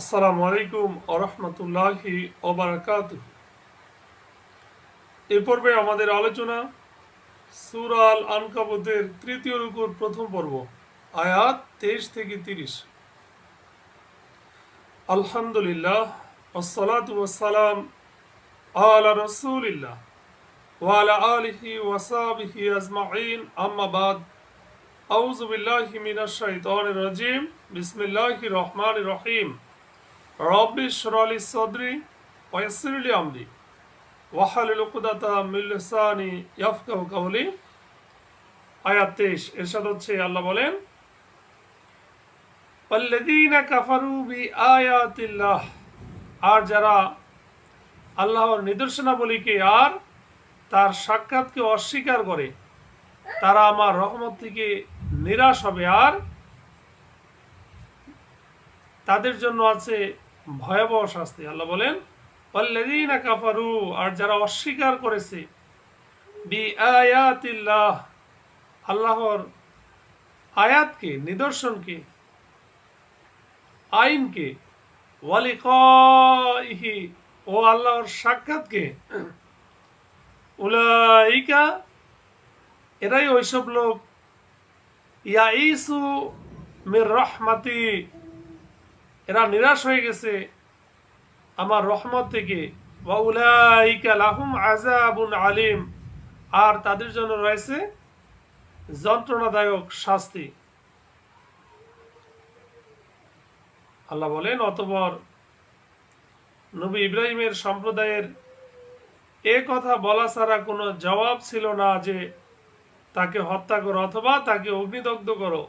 আসসালামু আলাইকুম আরহামতুল্লাহি ওবরাকাত এ পর্বে আমাদের আলোচনা সুরাল আনকাবুতের তৃতীয় রুকুর প্রথম পর্ব, আয়াত তেইশ থেকে তিরিশ। আলহামদুলিল্লাহ আসসালাতু ওয়াসালাম আলা রসুলিল্লাহ ওয়ালা আলিহি ওয়াসাবিহি আজমাইন। আম্মাবাদ আউজুবিল্লাহি মিনাশ শাইতানির রাজিম। বিসমিল্লাহির রহমানির রহিম। الله الرحمن الرحيم رب اشرح لي صدري ويسر لي أمري واحلل عقدة من لساني يفقهوا قولي আয়াত তেইশ এরশাদ হচ্ছে আল্লাহ বলেন والذين كفروا بآيات الله আর যারা আল্লাহর নিদর্শনাবলীকে আর তার সাক্ষাৎকে অস্বীকার করে তারা আমার রহমত থেকে নিরাশ হবে আর তাদের জন্য আছে ভয়াবহ শাস্তি। আল্লাহ বলেন অল্লাদিনা কাফারু আর যারা অস্বীকার করেছে বি আয়াতিল্লাহ আল্লাহর আয়াতকে, নিদর্শনকে, আইনকে, ওয়ালিকাইহি ও আল্লাহর সাক্ষাৎকে, উলাইকা, এরাই ওইসব লোক, ইয়াইসু মির রহমাতি এরা নিরাশ হয়ে গেছে। আমার রহমত থেকে। আলিম। আর তাদের জন্য রয়েছে যন্ত্রণাদায়ক শাস্তি। আল্লাহ বলেন, অতপর নবী ইব্রাহিমের সম্প্রদায়ের এ কথা বলা ছাড়া কোনো জবাব ছিল না যে তাকে হত্যা করো অথবা তাকে অগ্নিদগ্ধ করো।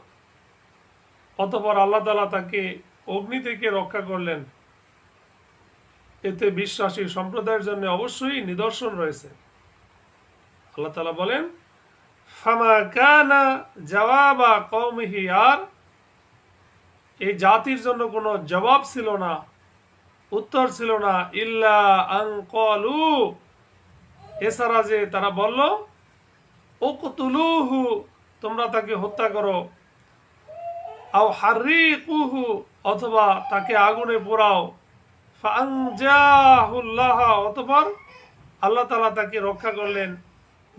অতপর আল্লাহ তালা তাকে অগ্নি থেকে রক্ষা করলেন। এতে বিশ্বাসী সম্প্রদায়ের জন্য অবশ্যই নিদর্শন রয়েছে। আল্লাহ তালা বলেন, ফামা কানা আর। এই জাতির জন্য কোনো জবাব ছিল না, উত্তর ছিল না, ইল্লা আংকলু এছাড়া যে তারা বলল উকতুলুহু তোমরা তাকে হত্যা করো। আও হারিকুহু অথবা তাকে আগুনে পোড়াও। অতপর আল্লাহ তালা তাকে রক্ষা করলেন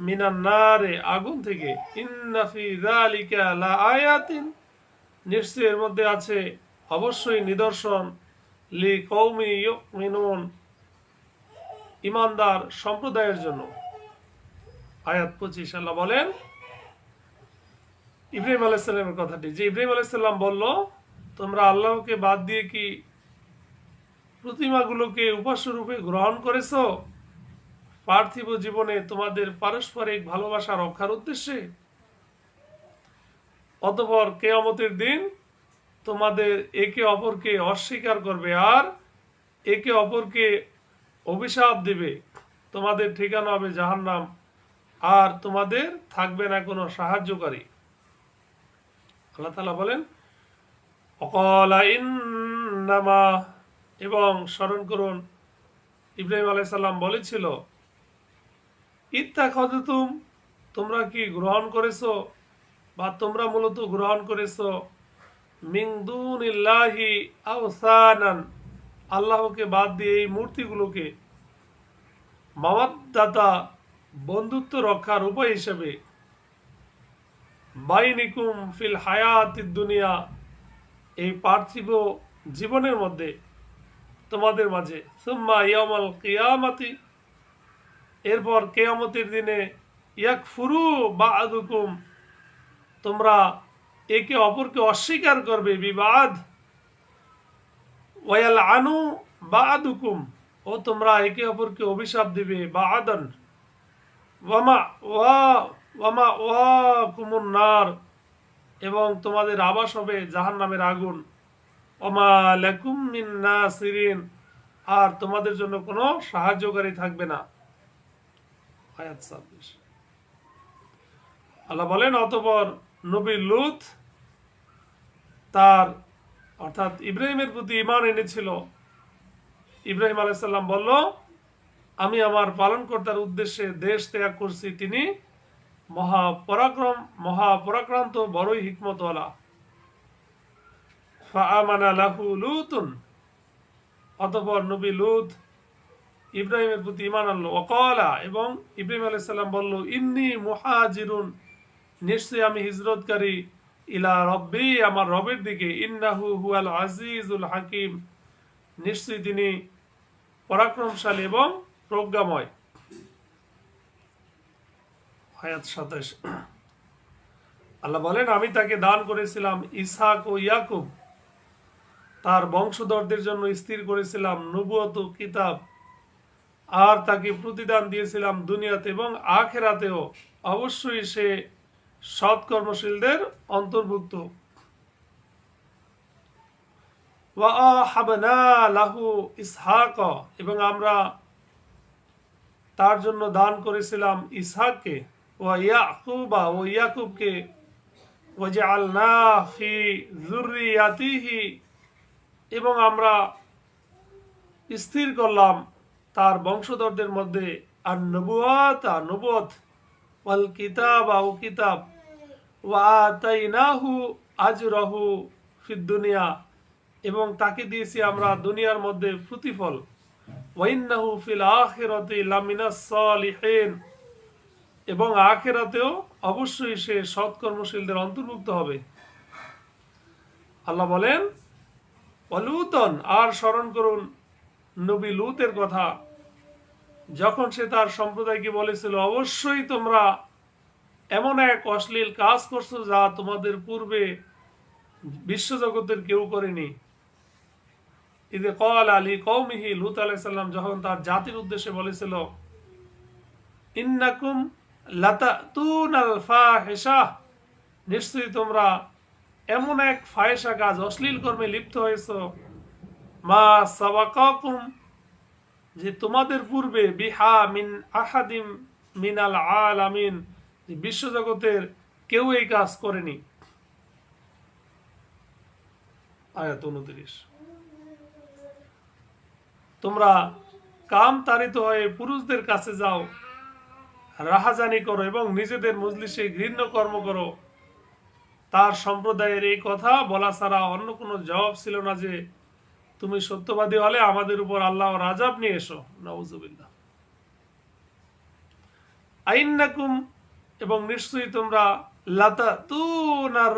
মিনান নারে, আগুন থেকে। ইন্নাফি আয়াতিন। নিশ্চয় এর মধ্যে আছে অবশ্যই নিদর্শন। লি কৌমি ইউমিনুন, ইমানদার সম্প্রদায়ের জন্য। আয়াত পঁচিশ, আল্লাহ বলেন ইব্রাহিম আলাইসাল্লামের কথাটি। যে ইব্রাহিম আলাইসাল্লাম বলল, তোমরা আল্লাহকে বাদ দিয়ে কি প্রতিমাগুলোকে উপাস্য রূপে গ্রহণ করেছ? পার্থিব জীবনে তোমাদের পারস্পরিক ভালোবাসা রক্ষার উদ্দেশ্যে? অতপর কেয়ামতের দিন তোমাদের একে অপরকে অস্বীকার করবে আর একে অপরকে অভিশাপ দিবে। তোমাদের ঠিকানা হবে জাহান্নাম, আর তোমাদের থাকবে না কোনো সাহায্যকারী। আল্লাহ তালা বলেন, অকলা ইন্নামা, এবং স্মরণ করুন, ইব্রাহিম আলাইসাল্লাম বলেছিল ইত্তা খদতুম তোমরা কি গ্রহণ করেছ বা তোমরা মূলত গ্রহণ করেছ? মিংদুন ইল্লাহি আওসানান। আল্লাহকে বাদ দিয়ে এই মূর্তিগুলোকে মামাদাতা বন্ধুত্ব রক্ষার উপায় হিসেবে বাইনিকুম ফিল হায়াত দুনিয়া। এই পার্থিব জীবনের মধ্যে তোমাদের মাঝে। সুম্মা ইয়ামাল কিয়ামাতি। এরপর কেয়ামতের দিনে ইয়াক ফুরু বা আদুকুম তোমরা একে অপরকে অস্বীকার করবে, বিবাদ। ওয়াল আনু বা আদুকুম ও তোমরা একে অপরকে অভিশাপ দিবে বা আদন ওয়ামা ওয়া ওয়ামা ওয়া কুমুন নার, এবং তোমাদের আবাস হবে জাহান নামের আগুন। ওমা লেকুম মিন নাসিরিন, আর তোমাদের জন্য কোনো সাহায্যকারী থাকবে না। আয়াত আল্লাহ বলেন, অতপর নবী লুত তার, অর্থাৎ ইব্রাহিমের প্রতি ইমান এনেছিল। ইব্রাহিম আলাইসাল্লাম বলল, আমি আমার পালনকর্তার উদ্দেশ্যে দেশ ত্যাগ করছি, তিনি মহাপরাক্রম মহাপরাক্রান্ত বড়ই হিকমতওয়ালা। ফাআমানা লাহু লুতুন, অতপর নবী লুত ইব্রাহিমের প্রতি ইমান আনলো। অকলা এবং ইব্রাহিম আলাইসাল্লাম বলল, ইন্নি মুহাজিরুন, নিশ্চয়ই আমি হিজরতকারী ইলা রব্বি, আমার রবের দিকে। ইন্নাহু হুয়াল আজিজুল হাকিম। নিশ্চয়ই তিনি পরাক্রমশালী এবং প্রজ্ঞাময়। আয়াত সাতাশ। আল্লাহ বলেন, আমি তাকে দান করেছিলাম ইসাক ও ইয়াকুব। তার বংশধরদের জন্য স্থির করেছিলাম নবুয়ত কিতাব। আর তাকে প্রতিদান দিয়েছিলাম দুনিয়াতে এবং আখেরাতেও। অবশ্যই সে সৎকর্মশীলদের অন্তর্ভুক্ত। লাহু ইসহাক। এবং আমরা তার জন্য দান করেছিলাম ইসহাককে। ওয়া ইয়াকুবা ও ইয়াকুবকে ওয়াজআলনা ফি যুররিয়াতিহি, এবং আমরা স্থির করলাম তার বংশধরদের মধ্যে আর নবুয়াত নবুয়ত ওয়াল কিতাব ও কিতাব, ওয়া তাইনাহু আজরাহু ফিদ দুনিয়া, এবং তাকে দিয়েছি আমরা দুনিয়ার মধ্যে প্রতিফল। ওয়াইন্নাহু ফিল আখিরাতি লামিনাস সালিহিন এবং আখেরাতেও অবশ্যই সে সৎকর্মশীলদের অন্তর্ভুক্ত হবে। আল্লাহ বলেন, অলুতন, আর স্মরণ করুন নবী লুতের কথা। যখন সে তার সম্প্রদায়কে বলেছিল, অবশ্যই তোমরা এমন এক অশ্লীল কাজ করছ যা তোমাদের পূর্বে বিশ্বজগতের কেউ করেনি। ঈদে কল আলী কৌমিহি লুত আলাইসাল্লাম যখন তার জাতির উদ্দেশ্যে বলেছিল, ইন্নাকুম নিশ্চয়ই তোমরা এমন এক ফায়সা কাজ অশ্লীল কর্মে লিপ্ত হয়েছ। মা সাবাকাকুম, যে তোমাদের পূর্বে বিহা মিন আহাদিম মিনাল আলামিন, যে বিশ্বজগতের কেউ এই কাজ করেনি। তোমরা কাম তাড়িত হয়ে পুরুষদের কাছে যাও। রাহাজানি করো এবং নিজেদের মজলিসে ঘৃণ্য কর্ম করো। তার সম্প্রদায়ের এই কথা বলা ছাড়া অন্য কোনো জবাব ছিল না যে, তুমি সত্যবাদী হলে আমাদের উপর আল্লাহ রাজাব নিয়ে এসো। নওজুবিল্লাহ আইন্নাকুম এবং নিশ্চয়ই তোমরা লাতা তুনার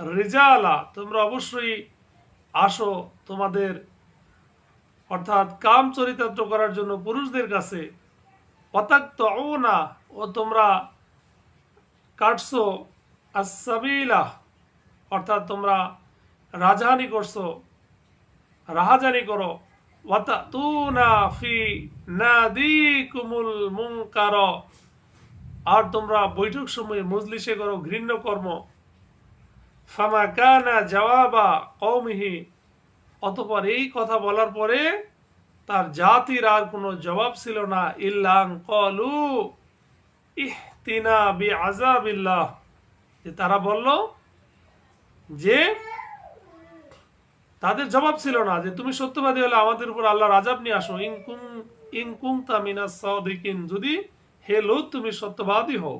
রিজালা, তোমরা অবশ্যই আসো তোমাদের, অর্থাৎ কাম চরিতার্থ করার জন্য পুরুষদের কাছে। অতাক্ত না ও তোমরা কাটছো আসাবিলা অর্থাৎ তোমরা রাজহানি করছ, রাহাজানি করো। ওয়াতা তু না ফি নাদি কুমুল মুঙ্কার আর তোমরা বৈঠক সময়ে মজলিসে করো ঘৃণ্য কর্ম। ফামা কানা জবাবা কৌমিহি অতপর এই কথা বলার পরে তার জাতির আর কোনো জবাব ছিল না, ইল্লাং কলু ইহতিনা বি আজাবিল্লাহ যে তারা বলল যে তাদের জবাব ছিল না, যে তুমি সত্যবাদী হলে আমাদের উপর আল্লাহর আজাব নিয়ে আসো। ইনকুম ইনকুম তামিনা সাদিকিন, যদি হে লোক তুমি সত্যবাদী হও।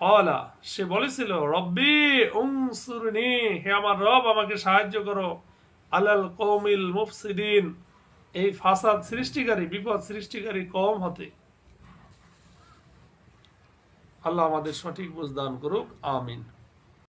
কলা সে বলেছিল, রব্বি উংসুরনি হে আমার রব, আমাকে সাহায্য করো। আলাল কৌমিল মুফসিদিন। এই ফাসাদ সৃষ্টিকারী, বিপদ সৃষ্টিকারী কম হতে। আল্লাহ আমাদের সঠিক বুঝদান করুক, আমিন।